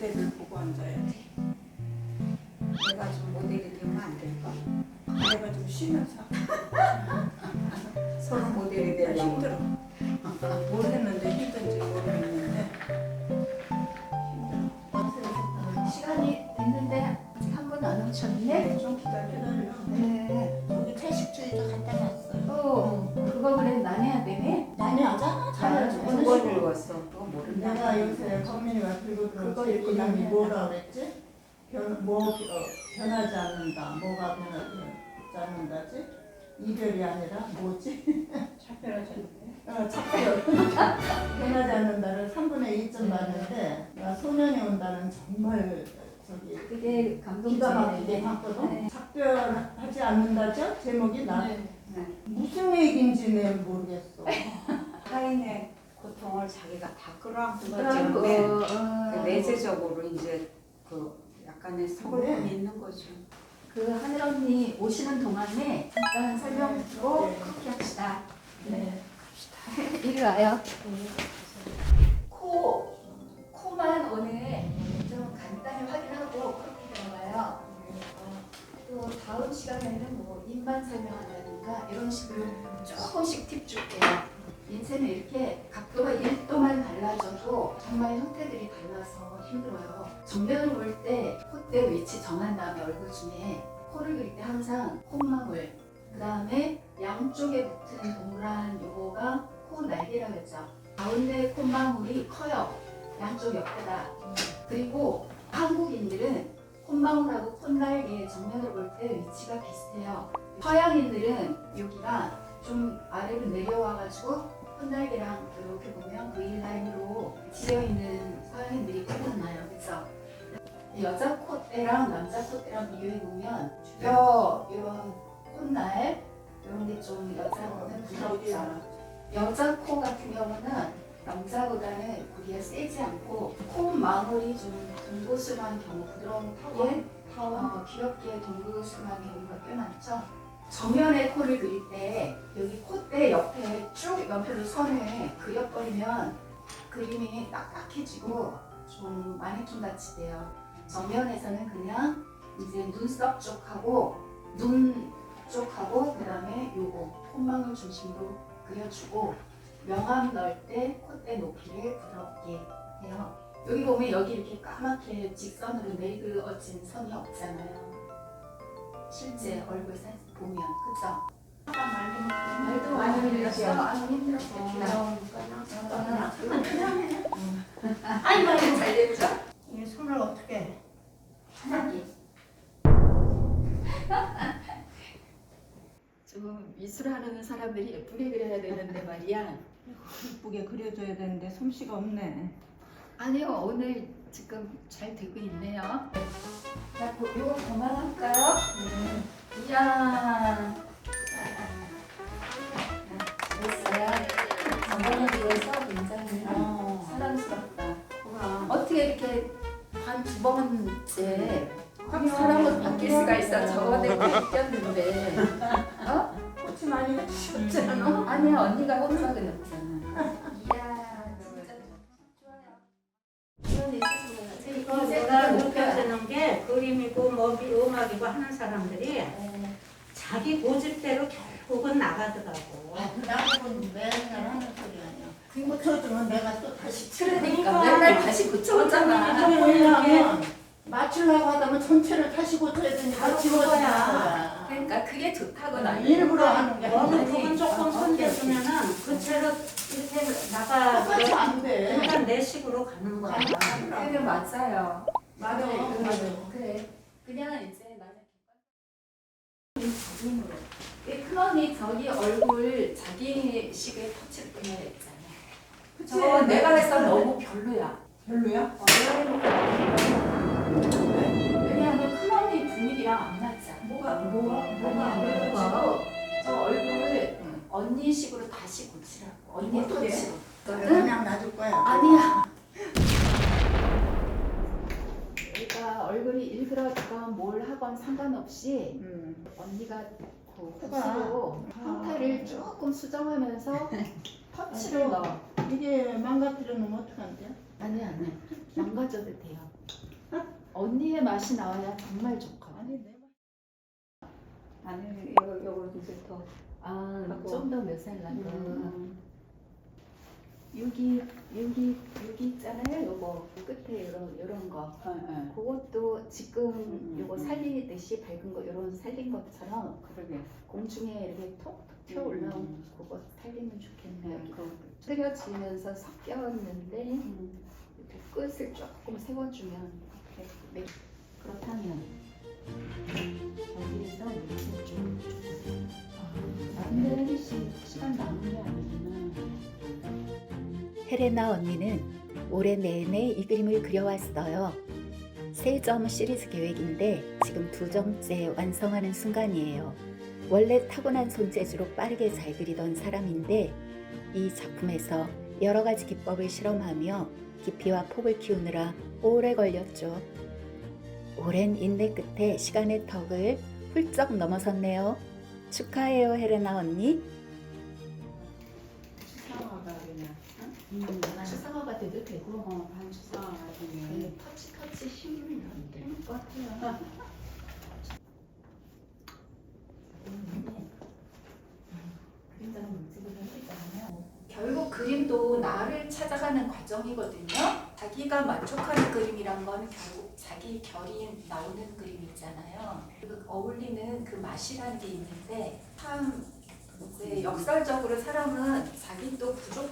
모델을 보고 앉아야지. 내가 좀 모델이 되면 안 될까? 내가 좀 쉬면서 서로 모델이 되려고. 힘들어. 뭘 했는데 힘든지 모르겠는데. 시간이 됐는데 아직 한번 안 오셨네? 좀 기다려. 네. 여기 채식주의자 갖다 놨어요. 또 그거 그래 나눠야 되네? 나는 하잖아. 잘해야지. 두번 읽었어. 내가 요새 선민이가 들고 그거 읽고 나면 뭐라 그랬지? 변, 뭐, 어, 변하지 않는다. 뭐가 변하지 않는다지? 이별이 아니라 뭐지? 차별하셨는데. 어. 변하지 않는다를 3분의 2점 봤는데 나 소년이 온다는 정말 저기 그게 기가 감동적이네. 봤거든. 네. 작별하지 않는다죠? 제목이 나 네. 무슨 얘기인지는 모르겠어. 자기가 다 끌어안고 그런 거, 가지는데 어, 그 내재적으로 이제 그 약간의 서글픔이 네. 있는 거죠. 그 하늘 언니 오시는 동안에 잠깐 설명 듣고 네. 커피 합시다. 네. 이리 와요. 코, 코만 오늘 좀 간단히 확인하고 커피 들어가요. 어, 또 다음 시간에는 뭐 입만 설명한다든가 이런 식으로 조금씩 팁 줄게요. 인생은 이렇게 각도가 1도만 달라져도 정말 형태들이 달라서 힘들어요. 정면으로 볼때 콧대 위치 정한 다음에 얼굴 중에 코를 그릴 때 항상 콧망울 그 다음에 양쪽에 붙은 동그란 요거가 코 날개라고 했죠. 가운데 콧망울이 커요. 양쪽 옆에다. 그리고 한국인들은 콧망울하고 콧날개 정면으로 볼때 위치가 비슷해요. 서양인들은 여기가 좀 아래로 내려와가지고 콧날개랑 이렇게 보면 V 라인으로 지어 있는 서양인들이 구분나요, 그렇죠? 여자 콧대랑 남자 콧대랑 비교해 보면 뼈 이런 콧날 이런 게 좀 여자보다는 부드럽죠. 여자 코 같은 경우는 남자보다는 고기가 세지 않고 코 망울이 좀 동고스름한 경우 부드러운 턱에 어, 귀엽게 동고스름한 경우가 꽤 많죠. 정면에 코를 그릴 때 여기 쭉 옆으로 선을 그려버리면 그림이 딱딱해지고 좀 마네킹 같이 돼요. 정면에서는 그냥 이제 눈썹 쪽하고 눈 쪽하고 그다음에 요거 콧망울 중심으로 그려주고 명암 넣을 때 콧대 높이를 부드럽게 해요. 여기 보면 여기 이렇게 까맣게 직선으로 내그어진 선이 없잖아요. 실제 얼굴 보면 그죠? 말도 많이 밀렸어. 아유 힘들었어. 아니 뭐 이거 잘 됐죠? 이 손을 어떻게 해? 하나기. 좀 미술하는 사람들이 예쁘게 그려야 되는데 말이야. 이쁘게 그려줘야 되는데 솜씨가 없네. 아니요 오늘 지금 잘 되고 있네요. 자, 고- 이거 그만할까요? 이야. 비해서 굉장히 어. 사랑스럽다. 뭐가 어떻게 이렇게 한두 번째 확 사람으로 바뀔 수가 있어? 저번에 바뀌었는데. 어? 꽃이 많이 피었지 않아? 아니야 언니가 혼자 그렸잖아. 이야 진짜 좋아요. 이런 예술 이거 내가 느껴지는 게 그림이고 뭐 미- 음악이고 하는 사람들이 자기 고집대로 결국은 나가더라고. 나보고 맨날 하는 소리 아니야. 고쳐주면 내가 또 다시 그러니까 맨날 다시 고쳐오잖아. 또 뭐냐면 맞추려고 하다면 전체를 다시 고쳐야 되니까. 거야. 그러니까 그게 좋다고 나는. 일부러 하는 게 어느 아니야. 부분 조금 손대주면은 그 채로 이렇게 나가 똑같이 안 돼. 그러니까 내 식으로 가는 거야. 그게 맞아요. 맞아, 맞아. 그래. 그냥 이제 나는 자기으로. 큰 언니 저기 얼굴 자기식의 터치를 했잖아. 그치? 저 내가 했어 너무 별로야. 별로야? 왜냐하면 큰 언니 분위기랑 안 맞잖아. 뭐가 뭐가 뭐가 그래가지고 저 얼굴 언니식으로 다시 고치라고. 언니? 터치로. 그냥 놔줄 거야. 아니야. 우리가 얼굴이 일그러지건 뭘 하건 상관없이 음. 언니가 그 코가. 붓으로 형태를 조금 수정하면서 터치를 넣어. 이게 망가뜨려 놓으면 어떡한데? 아니 아니 망가져도 돼요. 언니의 맛이 나와야 정말 좋거든. 아니 내 아니 요거 요거 이제 더 아, 하고. 좀더몇살 나고. 음. 여기 여기 여기 있잖아요. 요거 끝에 이런 이런 거. 어, 어. 그것도 지금 음, 요거 음. 살리듯이 밝은 거 이런 살린 것처럼 그러게 공중에 이렇게 톡톡 튀어 올라온 음. 그거 살리면 좋겠네요. 네, 그 흐려지면서 섞였는데 음. 이렇게 끝을 조금 세워주면 이렇게 네. 그렇다면 여기에서 이렇게 좀 아, 근데 혜리 씨 시간 남은 게 아니구나. 헤레나 언니는 올해 내내 이 그림을 그려왔어요. 세 점 시리즈 계획인데 지금 두 점째 완성하는 순간이에요. 원래 타고난 손재주로 빠르게 잘 그리던 사람인데 이 작품에서 여러 가지 기법을 실험하며 깊이와 폭을 키우느라 오래 걸렸죠. 오랜 인내 끝에 시간의 턱을 훌쩍 넘어섰네요. 축하해요, 헤레나 언니. 돼도 되고 어, 반수상화 같은 네, 터치 터치 힘을 힘을 것 같아요. 그림자는 물질을 하잖아요. 결국 그림도 나를 찾아가는 과정이거든요. 자기가 만족하는 그림이란 건 결국 자기 결이 나오는 그림이 있잖아요. 그 어울리는 그 맛이라는 게 있는데 참 이제 역설적으로 사람은 자기 또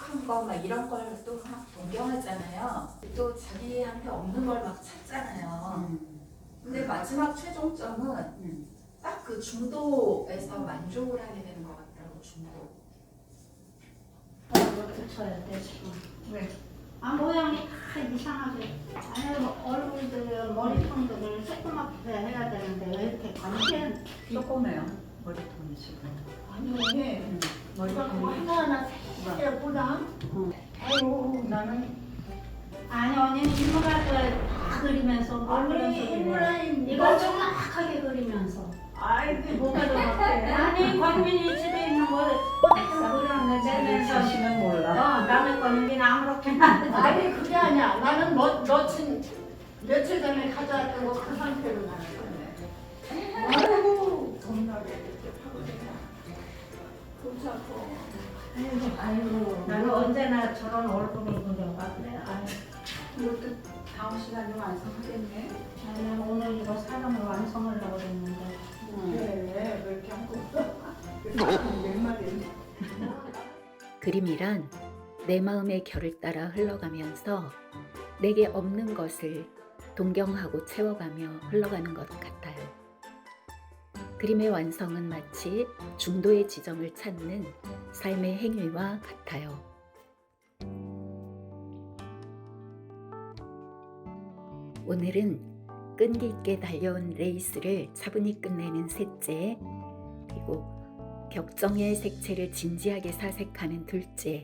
부족한 거 막 이런 걸 또 막 동경하잖아요. 또 자기한테 없는 걸 막 찾잖아요. 음. 근데 마지막 최종점은 음. 딱그 중도에서 만족을 하게 되는 것 같더라고 중도. 이것도 쳐야 돼 지금. 왜? 아 모양이 다 이상하게. 아니 뭐 얼굴들 머리통들을 조그맣게 해야 되는데 왜 이렇게 관계 조그매요 머리통이 지금 아니 음. 그거 머리통이 하나하나 예쁘다. 아이고 나는 아니 언니는 인물학을 다 그리면서 뭘 그런 소리를 해. 이걸 정확하게 그리면서 아이 그게 뭐가 정확해? 아니 권민이 집에 있는 거 그대로 그려내 내면서 자신은 몰라 어 남의 거는 그냥 아무렇게나 아니 그게 아니야. 나는 뭐 며칠 며칠 전에 가져왔던 거그 아이고 나는 언제나 저런 얼굴을 그래 아이 이것도 다음 시간에 완성하겠네 아니 오늘 이거 사람을 완성하려고 그랬는데 그래 왜 이렇게 하고 있어? 내 말이. 그림이란 내 마음의 결을 따라 흘러가면서 내게 없는 것을 동경하고 채워가며 흘러가는 것 같아요. 그림의 완성은 마치 중도의 지점을 찾는 삶의 행위와 같아요. 오늘은 끈기 있게 달려온 레이스를 차분히 끝내는 셋째, 그리고 격정의 색채를 진지하게 사색하는 둘째,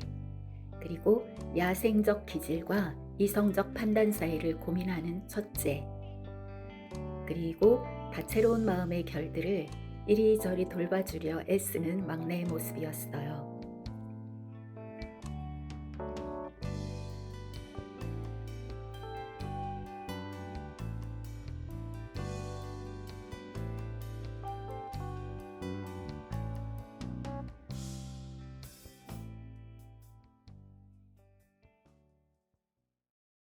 그리고 야생적 기질과 이성적 판단 사이를 고민하는 첫째, 그리고 다채로운 마음의 결들을 이리저리 돌봐주려 애쓰는 막내의 모습이었어요.